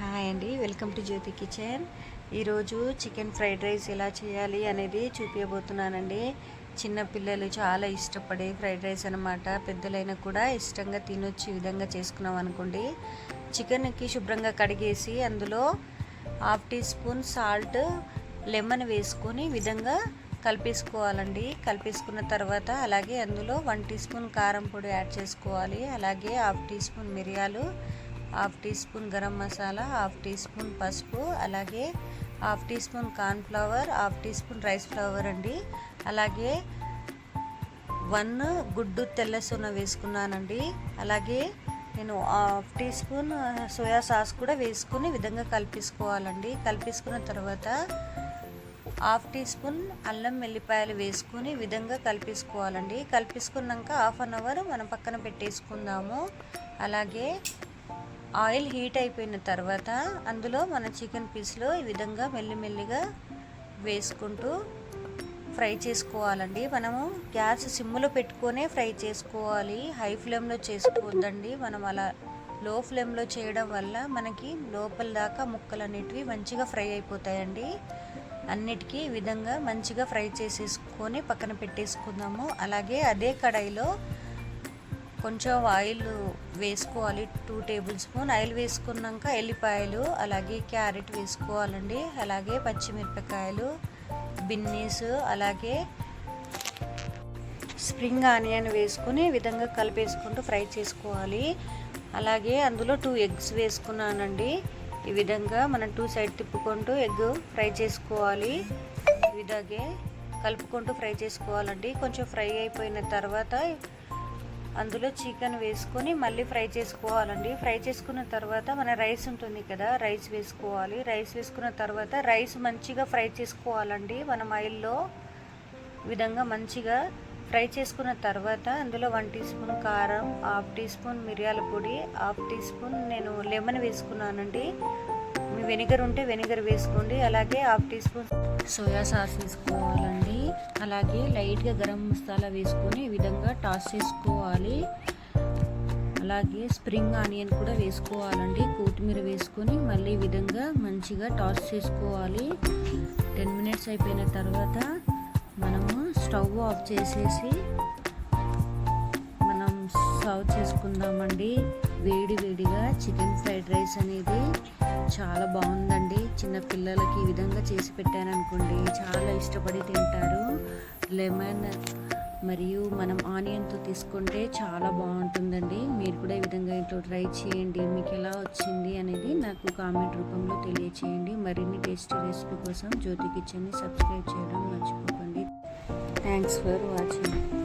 Hi అండి welcome to Jyothi kitchen. ఈరోజు chicken fried rice ఎలా చేయాలి అనేది చూపించబోతున్నానండి చిన్నపిల్లలు చాలా ఇష్టపడే ఫ్రైడ్ రైస్ అనమాట పెద్దలైనా కూడా ఇష్టంగా తినొచ్చు ఈ విధంగా చేసుకున్నాం అనుకోండి. చికెన్కి శుభ్రంగా కడిగేసి అందులో half teaspoon salt lemon వేసుకొని విధంగా కలిపేసుకోవాలండి. కలిపేసుకున్న తర్వాత అలాగే అందులో వన్ టీ స్పూన్ కారం పొడి యాడ్ చేసుకోవాలి. అలాగే హాఫ్ టీ స్పూన్ మిరియాలు half teaspoon garam masala half teaspoon పసుపు అలాగే half teaspoon cornflour half teaspoon rice flour అండి. అలాగే వన్ గుడ్డు తెల్ల సొన వేసుకున్నానండి. అలాగే నేను half teaspoon soya sauce కూడా వేసుకుని విధంగా కలిపేసుకోవాలండి. కలిపేసుకున్న తర్వాత హాఫ్ టీ స్పూన్ అల్లం వెల్లిపాయలు వేసుకుని విధంగా కలిపేసుకోవాలండి. కలిపేసుకున్నాక హాఫ్ అన్ అవర్ మనం పక్కన పెట్టేసుకుందాము. అలాగే ఆయిల్ హీట్ అయిపోయిన తర్వాత అందులో మన చికెన్ పీస్లో ఈ విధంగా మెల్లిమెల్లిగా వేసుకుంటూ ఫ్రై చేసుకోవాలండి. మనము గ్యాస్ సిమ్లో పెట్టుకొనే ఫ్రై చేసుకోవాలి. హై ఫ్లేమ్లో చేసుకోవద్దండి. మనం అలా లో ఫ్లేమ్లో చేయడం వల్ల మనకి లోపల దాకా ముక్కలు అనేటివి మంచిగా ఫ్రై అయిపోతాయండి. అన్నిటికీ ఈ విధంగా మంచిగా ఫ్రై చేసేసుకొని పక్కన పెట్టేసుకుందాము. అలాగే అదే కడాయిలో కొంచెం ఆయిల్ వేసుకోవాలి. టూ టేబుల్ స్పూన్ ఆయిల్ వేసుకున్నాక ఎల్లిపాయలు అలాగే క్యారెట్ వేసుకోవాలండి. అలాగే పచ్చిమిరపకాయలు బిన్నీస్ అలాగే స్ప్రింగ్ ఆనియన్ వేసుకుని విధంగా కలిపేసుకుంటూ ఫ్రై చేసుకోవాలి. అలాగే అందులో టూ ఎగ్స్ వేసుకున్నానండి. ఈ విధంగా మనం టూ సైడ్ తిప్పుకుంటూ ఎగ్ ఫ్రై చేసుకోవాలి. ఈ విధంగా కలుపుకుంటూ ఫ్రై చేసుకోవాలండి. కొంచెం ఫ్రై అయిపోయిన తర్వాత అందులో చికెన్ వేసుకొని మళ్ళీ ఫ్రై చేసుకోవాలండి. ఫ్రై చేసుకున్న తర్వాత మన రైస్ ఉంటుంది కదా రైస్ వేసుకోవాలి. రైస్ వేసుకున్న తర్వాత రైస్ మంచిగా ఫ్రై చేసుకోవాలండి. మనం ఆయిల్లో విధంగా మంచిగా ఫ్రై చేసుకున్న తర్వాత అందులో వన్ టీ స్పూన్ కారం హాఫ్ టీ స్పూన్ మిరియాల పొడి హాఫ్ టీ స్పూన్ నేను లెమన్ వేసుకున్నానండి. వెనిగర్ ఉంటే వెనిగర్ వేసుకోండి. అలాగే half teaspoon soya sauce వేసుకోవాలండి. అలాగే లైట్గా గరం మసాలా వేసుకొని ఈ విధంగా టాస్ చేసుకోవాలి. అలాగే స్ప్రింగ్ ఆనియన్ కూడా వేసుకోవాలండి. కొత్తిమీర వేసుకొని మళ్ళీ ఈ విధంగా మంచిగా టాస్ చేసుకోవాలి. టెన్ మినిట్స్ అయిపోయిన తర్వాత మనము స్టవ్ ఆఫ్ చేసేసి మనం సర్వ్ చేసుకుందామండి. వేడి వేడిగా చికెన్ ఫ్రైడ్ రైస్ అనేది చాలా బాగుందండి. చిన్న పిల్లలకి ఈ విధంగా చేసి పెట్టారనుకోండి చాలా ఇష్టపడి తింటారు. లెమన్ మరియు మనం ఆనియన్తో తీసుకుంటే చాలా బాగుంటుందండి. మీరు కూడా ఈ విధంగా ఇంట్లో ట్రై చేయండి. మీకు ఎలా వచ్చింది అనేది నాకు కామెంట్ రూపంలో తెలియచేయండి. మరిన్ని టేస్టీ రెసిపీ కోసం జ్యోతి కిచెన్ని సబ్స్క్రైబ్ చేయడం మర్చిపోకండి. Thanks for watching.